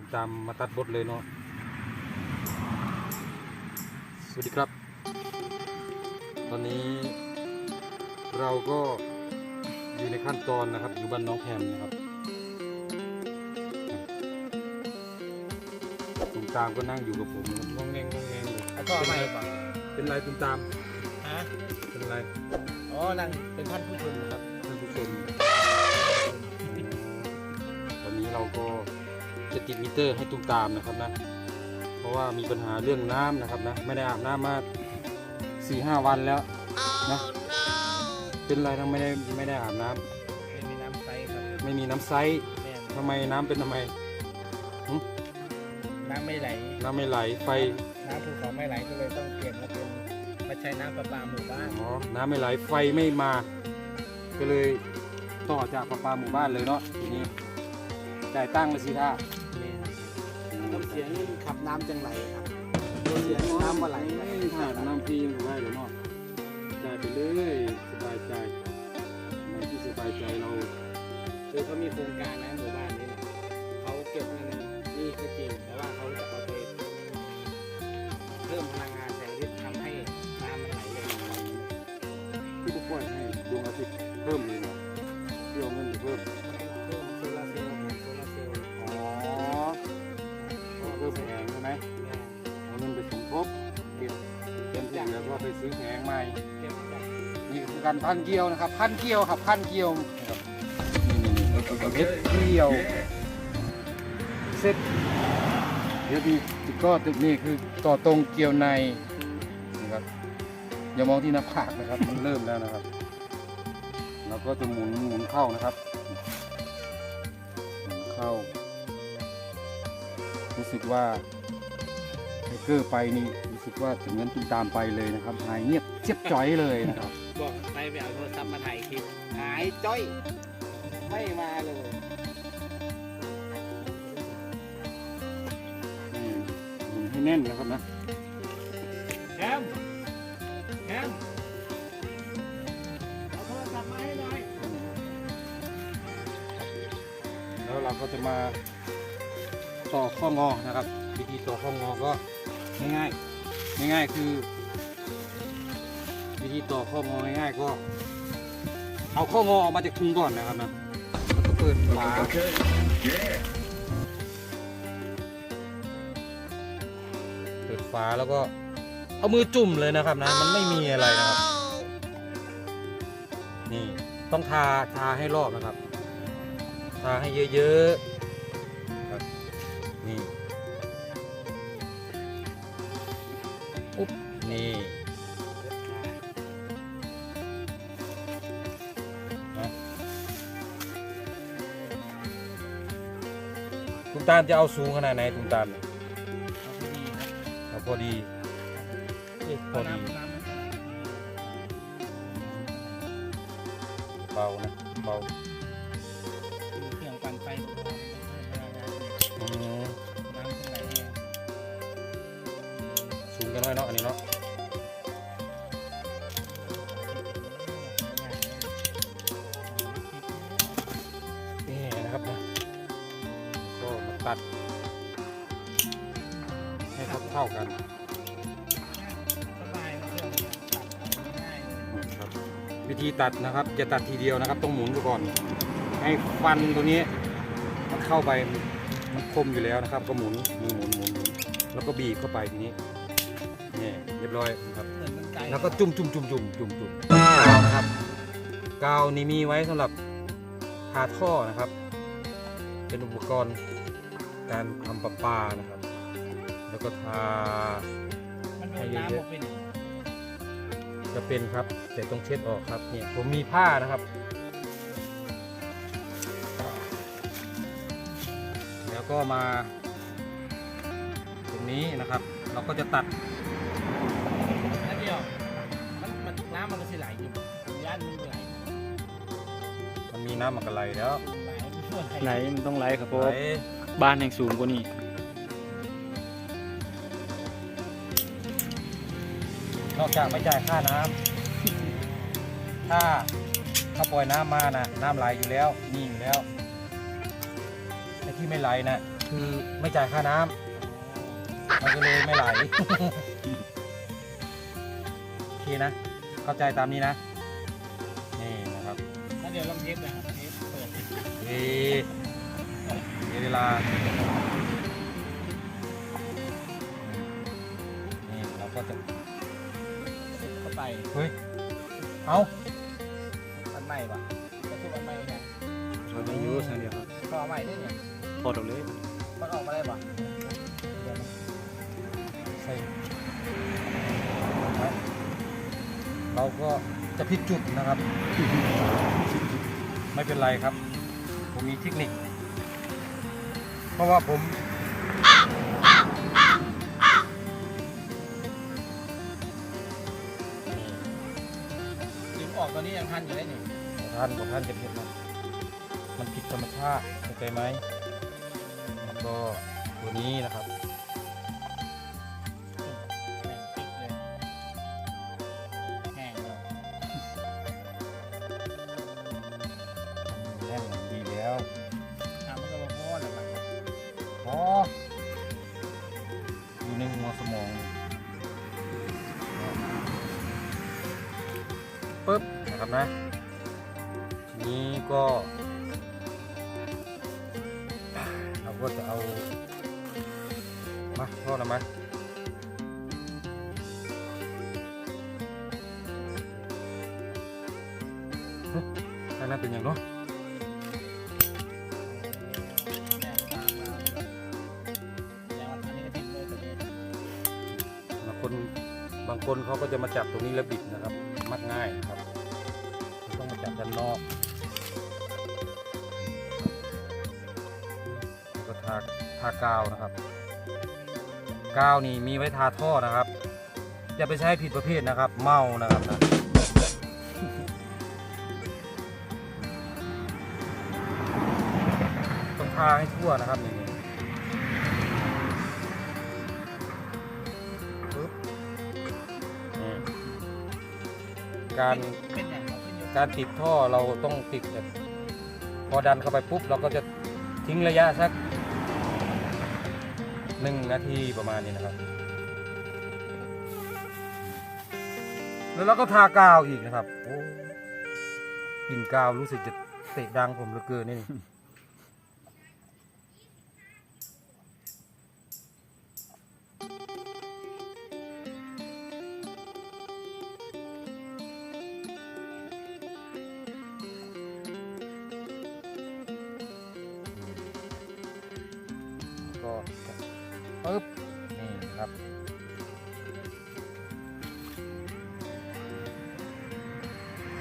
ตุ้มตามมาตัดบทเลยเนาะ สวัสดีครับ ตอนนี้เราก็อยู่ในขั้นตอนนะครับ อยู่บ้านน้องแพมนะครับตุ้มตามก็นั่งอยู่กับผมงองแงงงองแงงอยู่แล้วก็ไม่ป่ะเป็นไรตุ้มตาม ฮะ เป็นไร อ๋อ นั่งเป็นท่านผู้ชมครับ ท่านผู้ชม ติดมิเตอร์ให้ตุ้มตามนะครับนะ เพราะว่ามีปัญหาเรื่องน้ำนะครับนะ ไม่ได้อาบน้ำมาสี่ห้าวันแล้วนะ เป็นไรทั้งไม่ได้ไม่ได้อาบน้ำเป็นมีน้ำใสครับ ไม่มีน้ำไซส์แม่นทำไมน้ำเป็นทำไม น้ำไม่ไหล น้ำไม่ไหล ไฟ น้ำภูเขาไม่ไหลก็เลยต้องเปลี่ยนมาเป็นมาใช้น้ำประปาหมู่บ้าน อ๋อ น้ำไม่ไหล ไฟไม่มา ก็เลยต่อจากประปาหมู่บ้านเลยเนาะทีนี้จ่ายตั้งค์เลยสิท่า เสียงขับน้ำจังไหลครับตัวเสียงน้ำว่าไหลไม่ขาดน้ำฟรียังได้เลยเนาะจ่ายไปเลยสบายใจในที่สบายใจเราคือเขามีโครงการนะหมู่บ้านนี้นะเขาเก็บเงินนี่ก็จริงแต่ว่าเขาจะเอาไปเพิ่มพลังงาน การพันเกลียวนะครับ พันเกลียวครับพันเกลียวนะครับนี่ๆๆเม็ดเกลียวเสร็จเดี๋ยวดีก็ตึกนี่คือต่อตรงเกลียวในนะครับอย่ามองที่หน้าผากนะครับ มันเริ่มแล้วนะครับเราก็จะหมุนหมุนเข้านะครับหมุนเข้า รู้สึกว่าไทเกอร์ไปนี่รู้สึกว่าถึงนั้นตุ้มตามไปเลยนะครับหายเงียบเจียบจ้อยเลยนะครับ บอกไปไปเอาโทรศัพท์มาถ่ายคลิปหายจ้อย ไม่มาเลยอืมหมุนให้แน่นนะครับนะแคมแคมเอาโทรศัพท์มาให้หน่อยแล้วเราก็จะมาต่อข้องอนะครับ วิธีต่อข้องอก็ง่ายๆง่ายๆคือวิ ธีต่อข้ององ่ายๆก็ เอาข้องอออกมาจากถุงก่อนนะครับนะแล้วก็เปิดฝาเปิดฝาแล้วก็เอามือจุ่มเลยนะครับนะ มันไม่มีอะไรนะครับ นี่ต้องทาทาให้รอบนะครับ ทาให้เยอะๆครับนี่อุ๊บ นี่ ตุ้มตามจะเอาสูงขนาดไหนตุ้มตามเนี่ยเอาพอดีครับเอาพอดีเอ๊ะพอดีน้ำน้ำเบานะเบาเครื่องปั่นไฟพลังงานอืมน้ำจังไหลเนี่ยสูงกันหน่อยเนาะอันนี้เนาะ ธีตัดนะครับ จะตัดทีเดียวนะครับ ต้องหมุนไปก่อน ให้ฟันตัวนี้มันเข้าไปมันคมอยู่แล้วนะครับ ก็หมุนหมุนหมุนหมุนหมุนแล้วก็บีบเข้าไปทีนี้นี่เรียบร้อยนะครับเหมือนมันไกลแล้วก็จุ่มจุ่มจุ่มจุ่มจุ่มจุ่มกาวนะครับกาวนี่มีไว้สำหรับทาท่อนะครับ เป็นอุปกรณ์การทำประปานะครับ แล้วก็ทามันโดนน้ำออกไปหนึ่ง จะเป็นครับแต่ต้องเช็ดออกครับเนี่ยผมมีผ้านะครับ แล้วก็มา ตรงนี้นะครับ เราก็จะตัดแล้วเดียวมันมันน้ำมันก็สิไหลอยู่ย่านมันไหลมันมีน้ำมันกระไหลแล้วไหลมันช่วยไหลมันต้องไหลครับเพราะไหลว่าบ้านแห่งสูงกว่านี้ นอกจากไม่จ่ายค่าน้ำถ้าถ้าปล่อยน้ำมานะน้ำไหลอยู่แล้วนี่อยู่แล้วไอ้ที่ไม่ไหลนะคือไม่จ่ายค่าน้ำมันก็เลยไม่ไหล โอเคนะ เข้าใจตามนี้นะ นี่นะครับแล้วเดี๋ยวลองเทปนะครับเทปเปิดเฮ้มีเวลา นี่เราก็จะ เข้าไปเฮ้ย เอาอันใหม่ปะก็คืออันใหม่ไงเราไม่ยูสเดียวครับก็เอาใหม่ได้เนี่ยพอดออกเลยมันออกมาได้ปะใส่เราก็จะผิดจุดนะครับ ไม่เป็นไรครับ ผมมีเทคนิค เพราะว่าผม ตอนนี้ยังทันอยู่ได้หนึ่งท่านบอกท่านจะผิดนะมันผิดธรรมชาติเข้าใจไหมแล้วก็ตัวนี้นะครับ นะนะทีนี้ก็ เราก็จะเอา มาพ่อนะมั้ยอันนั้นเป็นอย่างนาะแม่งตามมาแต่วันนี้นบางคนบางคนเขาก็จะมาจับตรงนี้แล้วบิดนะครับ มักง่ายนะครับ นนอกก็ทาทากาวนะครับ กาวนี่มีไว้ทาท่อนะครับ อย่าไปใช้ผิดประเภทนะครับ เมานะครับนะต้องทาให้ทั่วนะครับนี่ปึ๊บนี่การเป็น การติดท่อเราต้องติดแบบพอดันเข้าไปปุ๊บเราก็จะทิ้งระยะสักหนึ่งนาทีประมาณนี้นะครับ แล้วเราก็ทากาวอีกนะครับโอ้กลิ่นกาวรู้สึกจะเตะดังผมเหลือเกินนี่ ก็จะปึ๊บนี่ครับ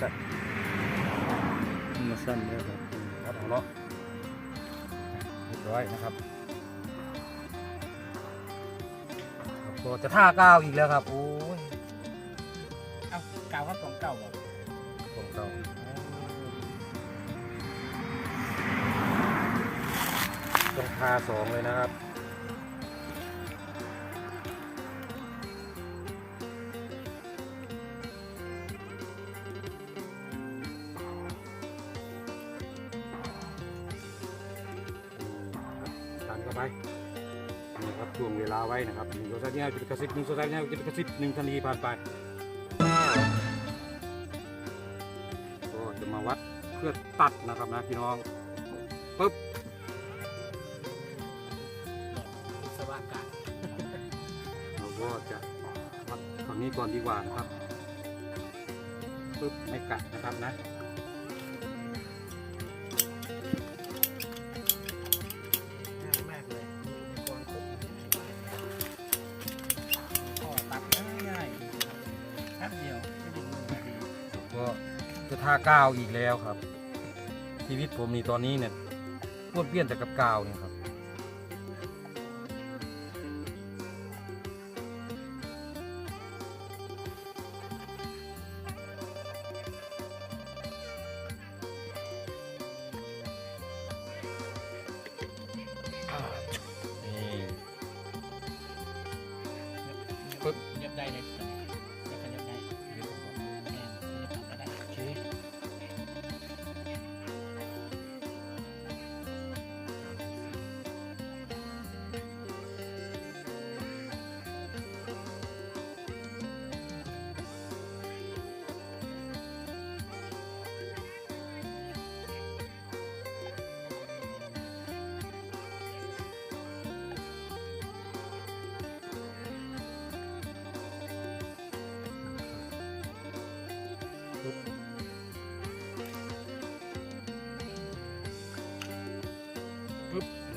สัตว์มาสั้นแล้วครับครับเอาเนาะเรียบร้อยนะครับแล้วก็จะท่ากาวอีกแล้วครับโอ้ยเอ้ากาวครับของเก่าเหรอผมเก่า ต้องทาสองเลยนะครับดันเข้าไปนี่ครับช่วงเวลาไว้นะครับหนึ่งโซซัดเนี่ยจุดกระซิบหนึ่งโซซัดเนี่ยจุดกระซิบหนึ่งทันทีผ่านไปก็จะมาวัดเพื่อตัดนะครับนะพี่น้องปึ๊บ นี้ก่อนดีกว่านะครับปึ๊บไม่กัดนะครับนะง่ายมากเลยมีกรครบข้อตัดง่ายๆแป๊บเดียวไม่ถึงหนึ่งนาทีก็จะทากาวอีกแล้วครับ ชีวิตผมนี่ตอนนี้เนี่ยปวดเปลี่ยนแต่กับกาวเนี่ยครับ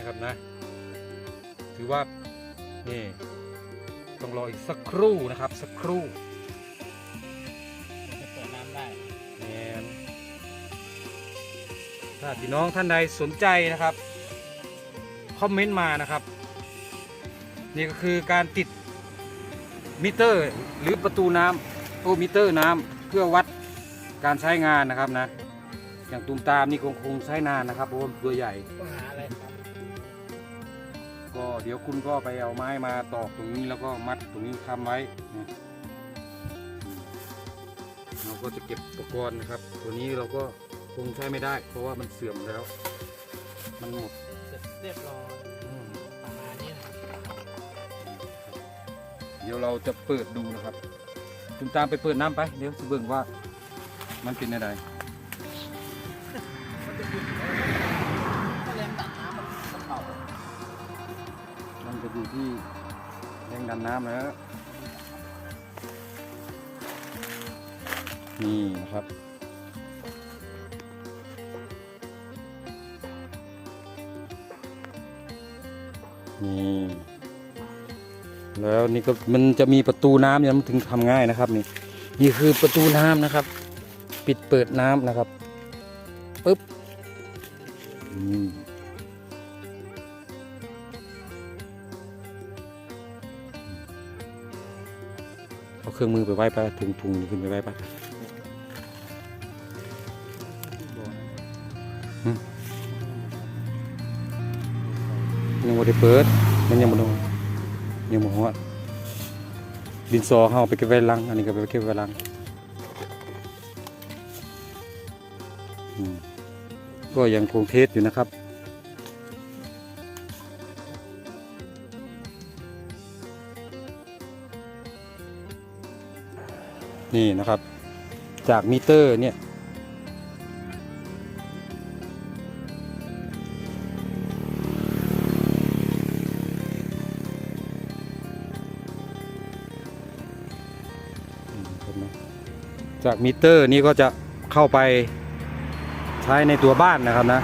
นะครับนะ ถือว่านี่ต้องรออีกสักครู่นะครับ สักครู่จะเปิดน้ำได้แมนถ้าพี่น้องท่านใดสนใจนะครับคอมเมนต์มานะครับ นี่ก็คือการติดมิเตอร์หรือประตูน้ำโอ้มิเตอร์น้ำเพื่อวัดการใช้งานนะครับนะ อย่างตูมตามนี่คงคงใช้นานนะครับเพราะว่าตัวใหญ่ต้องหาอะไรครับ ก็เดี๋ยวคุณก็ไปเอาไม้มาตอกตรงนี้แล้วก็มัดตรงนี้ค้ำไว้นะเราก็จะเก็บอุปกรณ์นะครับ ตัวนี้เราก็คงใช้ไม่ได้ เพราะว่ามันเสื่อมแล้ว มันหมดเสร็จเรียบร้อยอืมประมาณนี้นะครับเดี๋ยวเราจะเปิดดูนะครับ คุณตามไปเปิดน้ำไป เดี๋ยวจะเบิ่งว่ามันเป็นอะไร อยู่ที่แรงดันน้ำแล้ว นี่นะครับนี่แล้วนี่ก็มันจะมีประตูน้ำเนี่ยมันถึงทำง่ายนะครับ นี่นี่คือประตูน้ำนะครับ ปิดเปิดน้ำนะครับปึ๊บอืม เอาเครื่องมือไปไว้ไปถุงถุงขึ้นไปไว้ปหึยังไม่ได้เปิด มันยังไม่ลงยังไม่หัวดินสอเขาเอาไปเก็บไว้ลัง อันนี้ก็ไปเก็บไว้ลังก็ยังคงเทสอยู่นะครับ นี่นะครับ จากมิเตอร์เนี่ยจากมิเตอร์นี่ก็จะเข้าไปใช้ในตัวบ้านนะครับนะ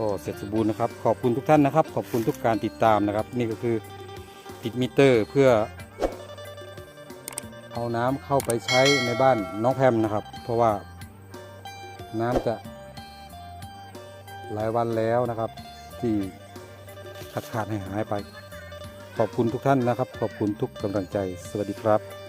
ก็เสร็จสมบูรณ์นะครับ ขอบคุณทุกท่านนะครับ ขอบคุณทุกการติดตามนะครับ นี่ก็คือติดมิเตอร์เพื่อ เอาน้ำเข้าไปใช้ในบ้านน้องแพมนะครับ เพราะว่าน้ำจะหลายวันแล้วนะครับ ที่ขาดขาดหายหายไป ขอบคุณทุกท่านนะครับ ขอบคุณทุกกำลังใจ สวัสดีครับ